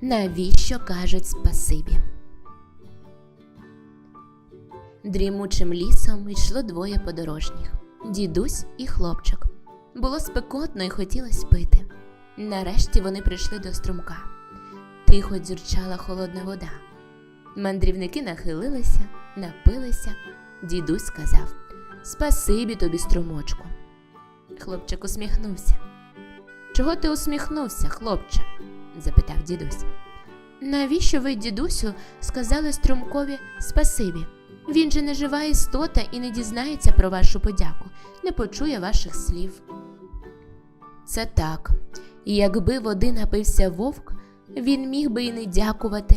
Навіщо кажуть спасибі? Дрімучим лісом йшло двоє подорожніх дідусь і хлопчик. Було спекотно і хотілося пити. Нарешті вони прийшли до струмка. Тихо дзюрчала холодна вода. Мандрівники нахилилися, напилися. Дідусь сказав Спасибі тобі, струмочку. Хлопчик усміхнувся. Чого ти усміхнувся, хлопче? Запитав дідусь. Навіщо ви, дідусю, сказали струмкові спасибі? Він же не жива істота і не дізнається про вашу подяку, не почує ваших слів. Це так. І якби води напився вовк, він міг би і не дякувати.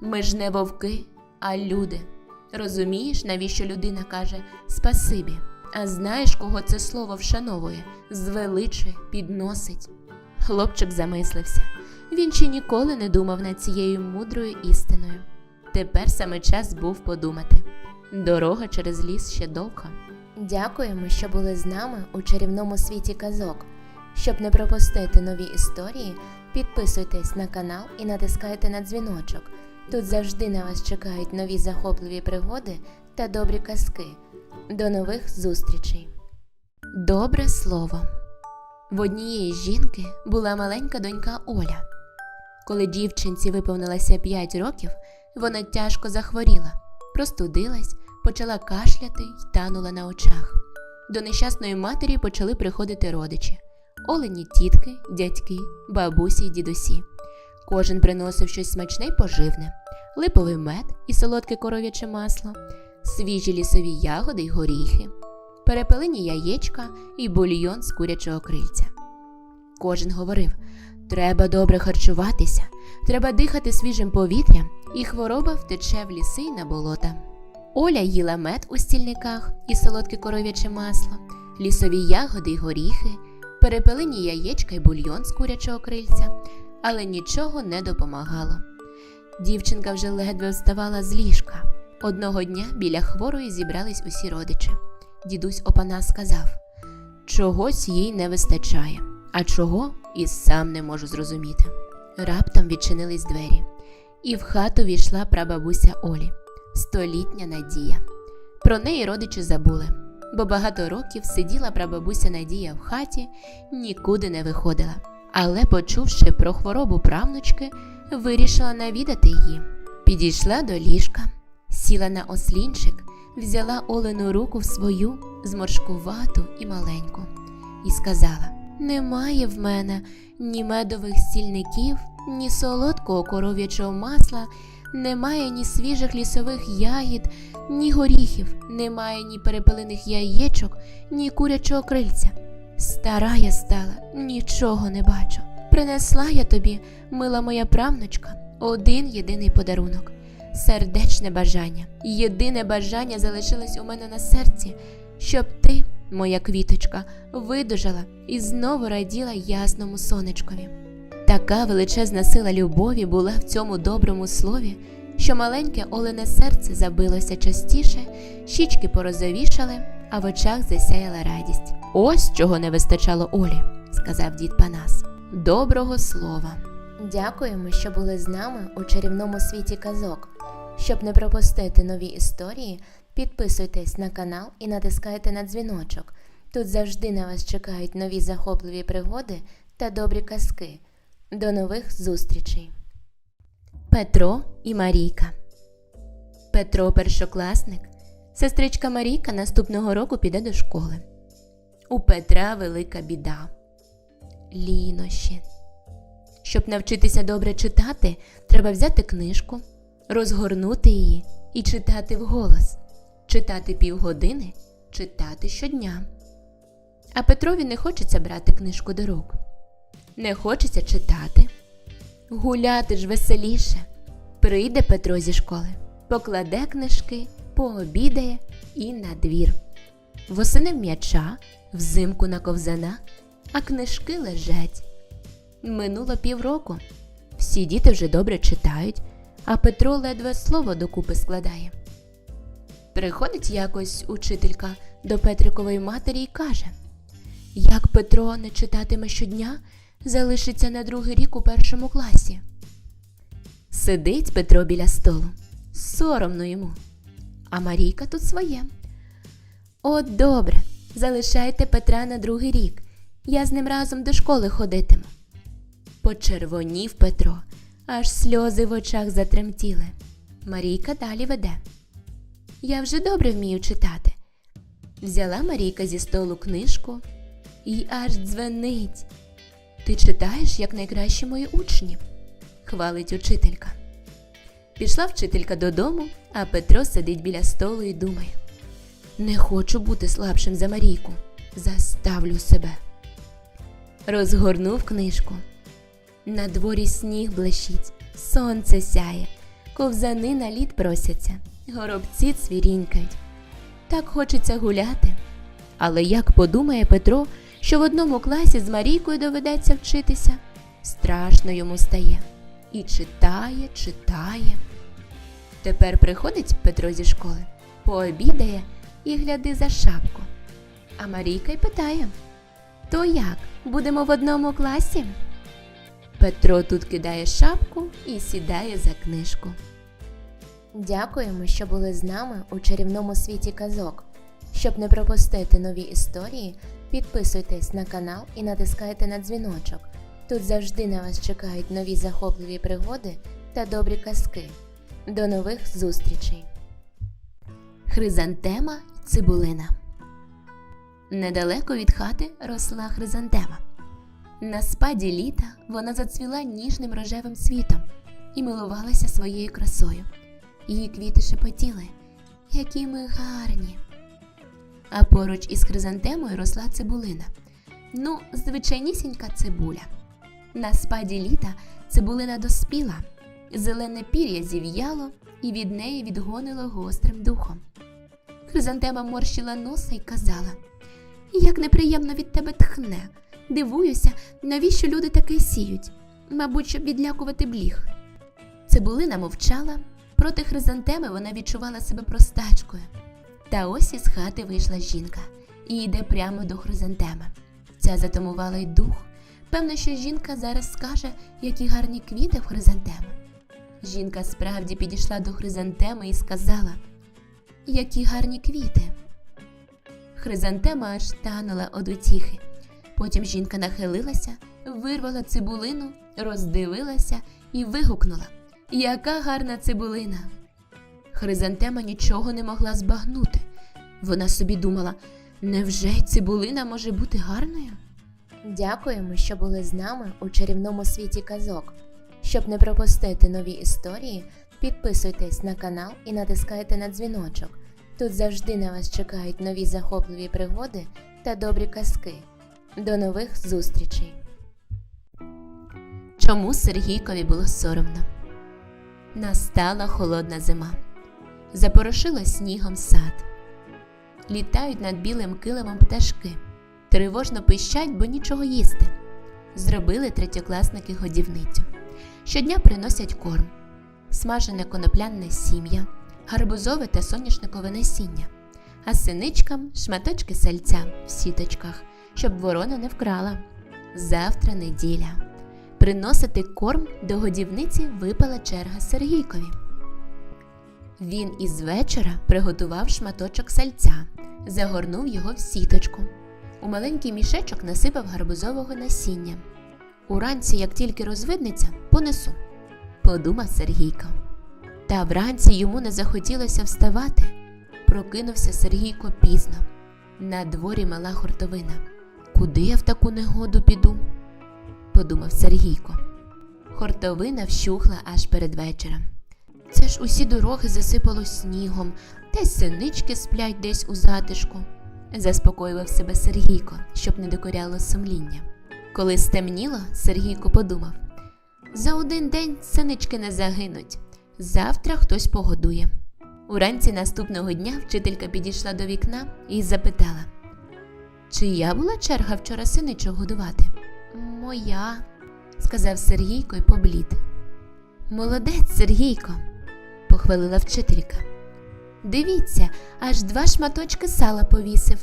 Ми ж не вовки, а люди. Розумієш, навіщо людина каже спасибі, а знаєш, кого це слово вшановує, звеличує, підносить. Хлопчик замислився. Він ще ніколи не думав над цією мудрою істиною. Тепер саме час був подумати. Дорога через ліс ще довга. Дякуємо, що були з нами у чарівному світі казок. Щоб не пропустити нові історії, підписуйтесь на канал і натискайте на дзвіночок. Тут завжди на вас чекають нові захопливі пригоди та добрі казки. До нових зустрічей! Добре слово. В однієї жінки була маленька донька Оля. Коли дівчинці виповнилося 5 років, вона тяжко захворіла, простудилась, почала кашляти й танула на очах. До нещасної матері почали приходити родичі олені тітки, дядьки, бабусі й дідусі. Кожен приносив щось смачне й поживне: липовий мед і солодке коров'яче масло, свіжі лісові ягоди й горіхи, перепелині яєчка і бульйон з курячого крильця. Кожен говорив: треба добре харчуватися, треба дихати свіжим повітрям, і хвороба втече в ліси й на болота. Оля їла мед у стільниках і солодке коров'яче масло, лісові ягоди й горіхи, перепелині яєчка й бульйон з курячого крильця, але нічого не допомагало. Дівчинка вже ледве вставала з ліжка. Одного дня біля хворої зібрались усі родичі. Дідусь Опанас сказав: чогось їй не вистачає, а чого і сам не можу зрозуміти. Раптом відчинились двері, і в хату війшла прабабуся Олі, столітня Надія. Про неї родичі забули, бо багато років сиділа прабабуся Надія в хаті, нікуди не виходила. Але, почувши про хворобу правнучки, вирішила навідати її. Підійшла до ліжка, сіла на ослінчик, взяла Олену руку в свою зморшкувату і маленьку, і сказала: Немає в мене ні медових стільників, ні солодкого коров'ячого масла, немає ні свіжих лісових ягід, ні горіхів, немає ні перепелиних яєчок, ні курячого крильця. Стара я стала, нічого не бачу. Принесла я тобі, мила моя правнучка, один єдиний подарунок сердечне бажання. Єдине бажання залишилось у мене на серці, щоб ти, моя квіточка, видужала і знову раділа ясному сонечкові. Така величезна сила любові була в цьому доброму слові, що маленьке олене серце забилося частіше, щічки порозовішали, а в очах засяяла радість. Ось чого не вистачало Олі, сказав дід Панас. Доброго слова. Дякуємо, що були з нами у чарівному світі казок. Щоб не пропустити нові історії, підписуйтесь на канал і натискайте на дзвіночок. Тут завжди на вас чекають нові захопливі пригоди та добрі казки. До нових зустрічей. Петро і Марійка. Петро першокласник. Сестричка Марійка наступного року піде до школи. У Петра велика біда. Лінощі. Щоб навчитися добре читати, треба взяти книжку, розгорнути її і читати вголос, читати півгодини, читати щодня. А Петрові не хочеться брати книжку до рук. Не хочеться читати. Гуляти ж веселіше. Прийде Петро зі школи, покладе книжки, пообідає і на двір. Восени в м'яча, взимку на ковзанах, а книжки лежать. Минуло півроку. Всі діти вже добре читають, а Петро ледве слово докупи складає. Приходить якось учителька до Петрикової матері і каже: Як Петро не читатиме щодня, залишиться на другий рік у першому класі. Сидить Петро біля столу. Соромно йому. А Марійка тут своє. От добре, залишайте Петра на другий рік. Я з ним разом до школи ходитиму. Почервонів Петро, аж сльози в очах затремтіли. Марійка далі веде. Я вже добре вмію читати. Взяла Марійка зі столу книжку і аж дзвенить. Ти читаєш як найкращі мої учні, хвалить учителька. Пішла вчителька додому, а Петро сидить біля столу і думає: Не хочу бути слабшим за Марійку. Заставлю себе. Розгорнув книжку. На дворі сніг блищить, сонце сяє, ковзани на лід просяться, горобці цвірінькають. Так хочеться гуляти. Але як подумає Петро, що в одному класі з Марійкою доведеться вчитися, страшно йому стає. І читає, читає. Тепер приходить Петро зі школи, пообідає і гляди за шапку. А Марійка й питає: То як, будемо в одному класі? Петро тут кидає шапку і сідає за книжку. Дякуємо, що були з нами у чарівному світі казок. Щоб не пропустити нові історії, підписуйтесь на канал і натискайте на дзвіночок. Тут завжди на вас чекають нові захопливі пригоди та добрі казки. До нових зустрічей! Хризантема цибулина. Недалеко від хати росла хризантема. На спаді літа вона зацвіла ніжним рожевим світом і милувалася своєю красою. Її квіти шепотіли, які ми гарні. А поруч із хризантемою росла цибулина. Ну, звичайнісінька цибуля. На спаді літа цибулина доспіла, зелене пір'я зів'яло і від неї відгонило гострим духом. Хризантема морщила носа і казала: Як неприємно від тебе тхне. Дивуюся, навіщо люди таке сіють, мабуть, щоб відлякувати бліг. Цибулина мовчала, проти хризантеми вона відчувала себе простачкою. Та ось із хати вийшла жінка і йде прямо до хризантеми. Ця затамувала й дух. Певно, що жінка зараз скаже, які гарні квіти в хризантеми. Жінка справді підійшла до хризантеми і сказала, які гарні квіти. Хризантема аж танула од утіхи. Потім жінка нахилилася, вирвала цибулину, роздивилася і вигукнула Яка гарна цибулина! Хризантема нічого не могла збагнути. Вона собі думала, невже й цибулина може бути гарною? Дякуємо, що були з нами у чарівному світі казок. Щоб не пропустити нові історії, підписуйтесь на канал і натискайте на дзвіночок. Тут завжди на вас чекають нові захопливі пригоди та добрі казки. До нових зустрічей. Чому Сергійкові було соромно? Настала холодна зима. Запорошило снігом сад. Літають над білим килимом пташки. Тривожно пищать, бо нічого їсти. Зробили третьокласники годівницю. Щодня приносять корм, смажене коноплянне сім'я, гарбузове та соняшникове насіння, а синичкам шматочки сальця в сіточках, щоб ворона не вкрала. Завтра неділя. Приносити корм до годівниці випала черга Сергійкові. Він із вечора приготував шматочок сальця, загорнув його в сіточку. У маленький мішечок насипав гарбузового насіння. Уранці, як тільки розвиднеться, понесу, подумав Сергійко. Та вранці йому не захотілося вставати. Прокинувся Сергійко пізно. На дворі мала хуртовина. Куди я в таку негоду піду? подумав Сергійко. Хортовина вщухла аж перед вечором. Це ж усі дороги засипало снігом, та й синички сплять десь у затишку, заспокоював себе Сергійко, щоб не докоряло сумління. Коли стемніло, Сергійко подумав за один день синички не загинуть, завтра хтось погодує. Уранці наступного дня вчителька підійшла до вікна і запитала, чи я була черга вчора синичок годувати? Моя, сказав Сергійко й поблід. Молодець, Сергійко, похвалила вчителька. Дивіться, аж два шматочки сала повісив,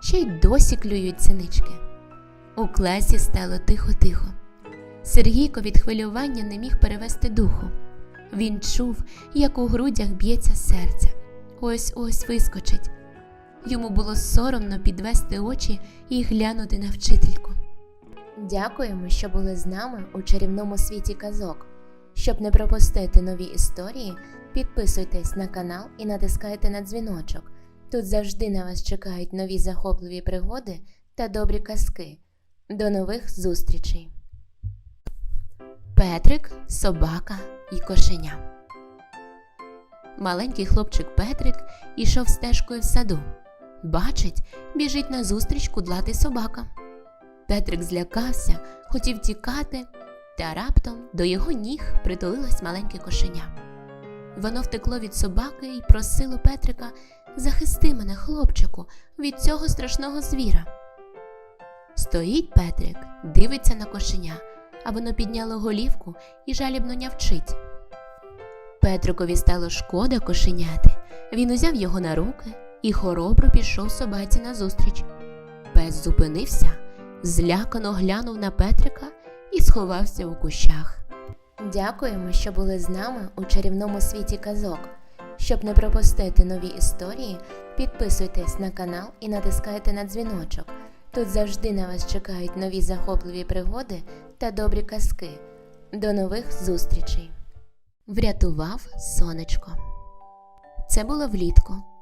ще й досі клюють синички. У класі стало тихо-тихо. Сергійко від хвилювання не міг перевести духу. Він чув, як у грудях б'ється серце. Ось ось вискочить. Йому було соромно підвести очі і глянути на вчительку. Дякуємо, що були з нами у чарівному світі казок. Щоб не пропустити нові історії, підписуйтесь на канал і натискайте на дзвіночок. Тут завжди на вас чекають нові захопливі пригоди та добрі казки. До нових зустрічей! Петрик, собака і кошеня. Маленький хлопчик Петрик ішов стежкою в саду. Бачить, біжить назустріч кудлатий собака. Петрик злякався, хотів тікати, та раптом до його ніг притулилось маленьке кошеня. Воно втекло від собаки і просило Петрика захисти мене, хлопчику, від цього страшного звіра. Стоїть Петрик, дивиться на кошеня, а воно підняло голівку і жалібно нявчить. Петрикові стало шкода кошеняти. Він узяв його на руки і хоробро пішов собаці назустріч. Пес зупинився, злякано глянув на Петрика і сховався у кущах. Дякуємо, що були з нами у чарівному світі казок. Щоб не пропустити нові історії, підписуйтесь на канал і натискайте на дзвіночок. Тут завжди на вас чекають нові захопливі пригоди та добрі казки. До нових зустрічей! Врятував сонечко. Це було влітку.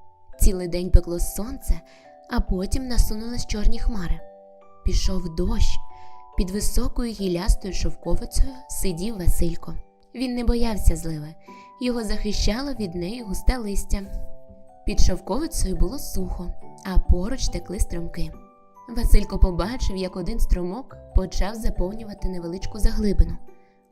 Цілий день пекло сонце, а потім насунулись чорні хмари. Пішов дощ. Під високою гілястою шовковицею сидів Василько. Він не боявся зливи, його захищало від неї густе листя. Під шовковицею було сухо, а поруч текли струмки. Василько побачив, як один струмок почав заповнювати невеличку заглибину.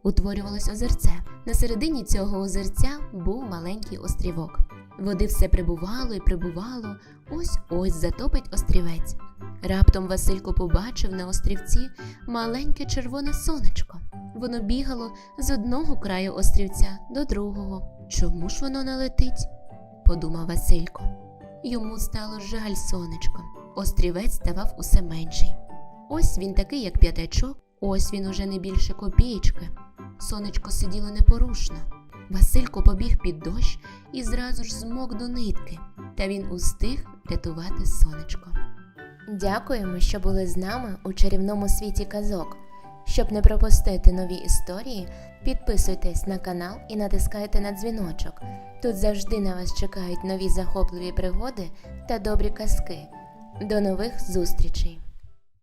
Утворювалось озерце. На середині цього озерця був маленький острівок. Води все прибувало і прибувало, ось ось затопить острівець. Раптом Василько побачив на острівці маленьке червоне сонечко. Воно бігало з одного краю острівця до другого. Чому ж воно не летить? подумав Василько. Йому стало жаль сонечко. Острівець ставав усе менший. Ось він такий, як п'ятачок, ось він уже не більше копієчки. Сонечко сиділо непорушно. Василько побіг під дощ і зразу ж змок до нитки, та він устиг рятувати сонечко. Дякуємо, що були з нами у чарівному світі казок. Щоб не пропустити нові історії, підписуйтесь на канал і натискайте на дзвіночок. Тут завжди на вас чекають нові захопливі пригоди та добрі казки. До нових зустрічей!